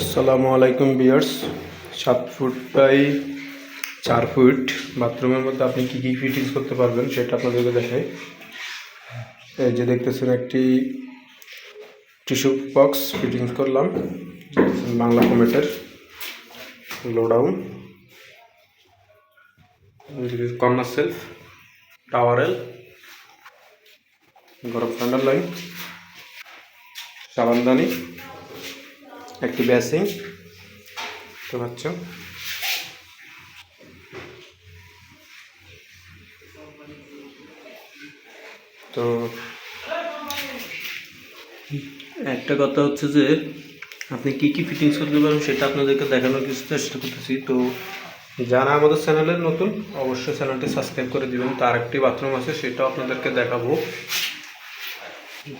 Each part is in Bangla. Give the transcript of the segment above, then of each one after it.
আসসালামু আলাইকুম বিয়ার্স সাত ফুট বাই চার ফুট বাথরুমের মধ্যে আপনি কী কী ফিটিংস করতে পারবেন সেটা আপনাদেরকে দেখাই। এই যে দেখতেছেন একটি টিস্যু বক্স ফিটিংস করলাম, বাংলা কমেটের লোডাউন কর্নার সেলফ টাওয়ারেল গরম ঠান্ডার লাইন সাবানদানি একটি বেসিং দেখতে পাচ্ছ তো একটা কথা হচ্ছে যে, আপনি কি কি ফিটিংস করতে পারবেন সেটা আপনাদেরকে দেখানোর কিছু চেষ্টা করতেছি। তো যারা আমাদের চ্যানেলের নতুন, অবশ্যই চ্যানেলটি সাবস্ক্রাইব করে দিবেন। তো আরেকটি বাথরুম আছে, সেটাও আপনাদেরকে দেখাবো।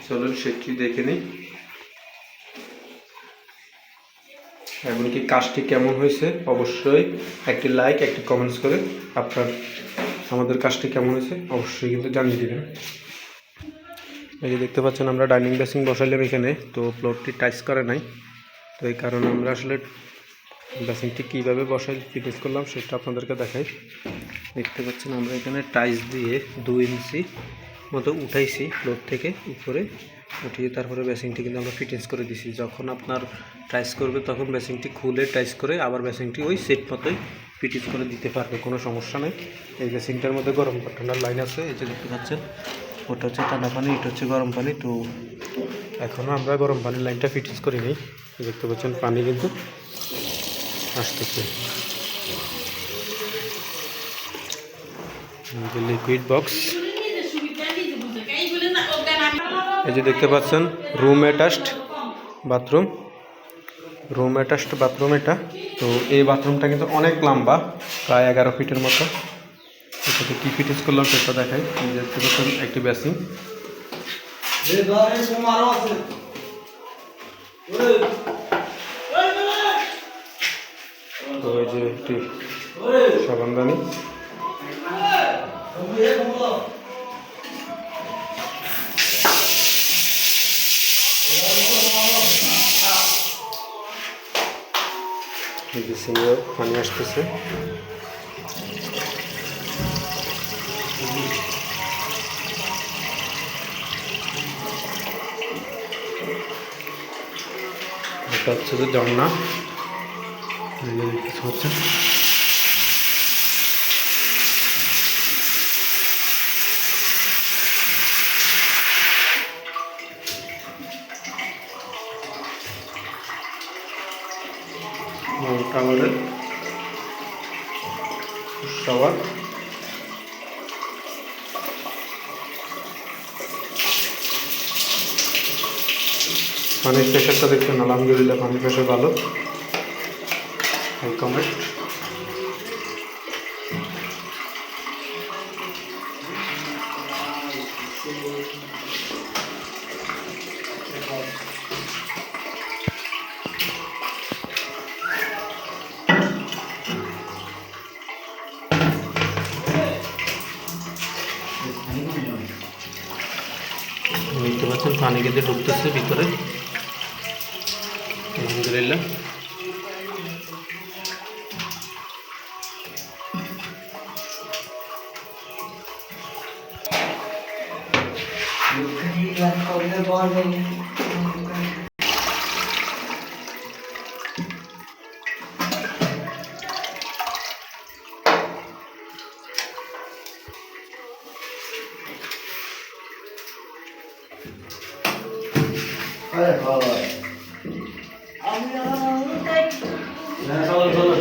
চলুন সেটি দেখে নিই। এবং কি, কাজটি কেমন হয়েছে? অবশ্যই একটি লাইক একটি কমেন্টস করে আপনার, আমাদের কাজটি কেমন হয়েছে? অবশ্যই কিন্তু জানিয়ে দেবেন। এই যে দেখতে পাচ্ছেন, আমরা ডাইনিং বেসিং বসাইলাম এখানে, তো ফ্লোরটি টাইস করে নাই। তো এই কারণে আমরা আসলে বেসিংটি কীভাবে বসাই ফিটিংস করলাম, সেটা আপনাদেরকে দেখাই। দেখতে পাচ্ছেন, আমরা এখানে টাইস দিয়ে দু ইঞ্চি মতো উঠাইছি ফ্লোর থেকে উপরে, উঠিয়ে তারপরে বেসিংটি কিন্তু আমরা ফিটিংস করে দিছি। যখন আপনার টাইস করবে তখন বেসিংটি খুলে টাইস করে আবার বেসিংটি ওই সেট মতোই ফিটিংস করে দিতে পারবে, কোনো সমস্যা নেই। এই বেসিংটার মধ্যে গরম ঠান্ডার লাইন আছে, এই যে দেখতে পাচ্ছেন, ওটা হচ্ছে ঠান্ডা পানি, এটা হচ্ছে গরম পানি। তো এখনও আমরা গরম পানির লাইনটা ফিটিংস করি নিই দেখতে পাচ্ছেন পানি কিন্তু আসতেছে। লিকুইড বক্স এই যে দেখতে পাচ্ছেন room attached bathroom room attached bathroom এটা। তো এই বাথরুমটা কিন্তু অনেক লম্বা, প্রায় এগারো ফিটের মতো। এটাতে কী ফিটিংস করলাম সেটা দেখাই। দেখতে পাচ্ছেন, একটি বেসিন তো এই যে একটি সাবানদানি যে সিঙ্গে পানি আসতেছে। এটা হচ্ছে যে ঝর্ণা হচ্ছে। টাওয়ারের শাওয়ার পানির প্রেশারটা দেখছেন আলহামদুলিল্লাহ পানির প্রেশার ভালো। কমেন্ট দেখতে পাচ্ছেন পানি কিন্তু ঢুকতেছে ভিতরে। আলহামদুলিল্লাহ। はいはい。